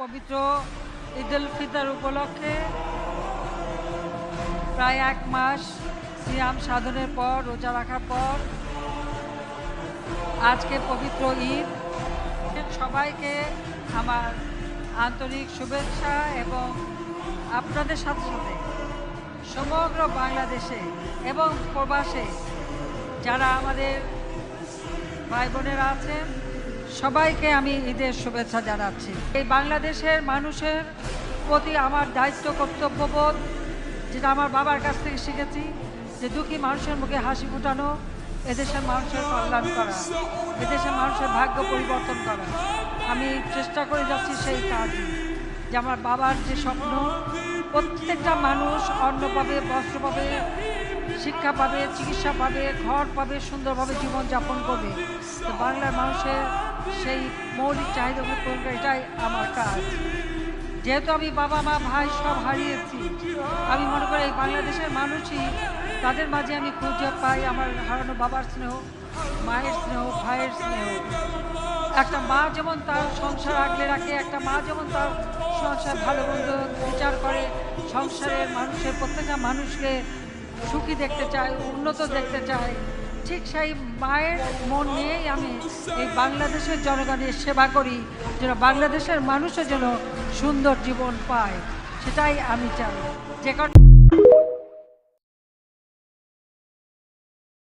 পবিত্র ঈদ উল ফিতর উপলক্ষে প্রায় এক মাস সিয়াম সাধনের পর, রোজা রাখার পর, আজকে পবিত্র ঈদ। সবাইকে আমার আন্তরিক শুভেচ্ছা এবং আপনাদের সাথে সাথে সমগ্র বাংলাদেশে এবং প্রবাসে যারা আমাদের ভাই বোনেরা আছেন সবাইকে আমি ঈদের শুভেচ্ছা জানাচ্ছি। এই বাংলাদেশের মানুষের প্রতি আমার দায়িত্ব, কর্তব্যবোধ, যেটা আমার বাবার কাছ থেকে শিখেছি, যে দুঃখী মানুষের মুখে হাসি ফুটানো, এদেশের মানুষের কল্যাণ করা, এদেশের মানুষের ভাগ্য পরিবর্তন করা। আমি চেষ্টা করে যাচ্ছি সেই কাজই যে আমার বাবার যে স্বপ্ন, প্রত্যেকটা মানুষ অন্ন পাবে বস্ত্র পাবে শিক্ষা পাবে, চিকিৎসা পাবে, ঘর পাবে, সুন্দরভাবে জীবনযাপন করবে। তো বাংলার মানুষের সেই মৌলিক চাহিদা পূরণ এটাই আমার কাজ। যেহেতু আমি বাবা, মা, ভাই সব হারিয়েছি, আমি মনে করি বাংলাদেশের মানুষই তাদের মাঝে আমি খুঁজে পাই আমার হারানো বাবার স্নেহ, মায়ের স্নেহ, ভাইয়ের স্নেহ। একটা মা যেমন তার সংসার আগলে রাখে, একটা মা যেমন তার সংসার ভালো মন্দ বিচার করে, সংসারের মানুষের প্রত্যেকটা মানুষকে সুখী দেখতে চাই, উন্নত দেখতে চাই। ঠিক সেই মায়ের মন নিয়েই আমি এই বাংলাদেশের জনগণের সেবা করি, যেন বাংলাদেশের মানুষও যেন সুন্দর জীবন পায়, সেটাই আমি চাই। যে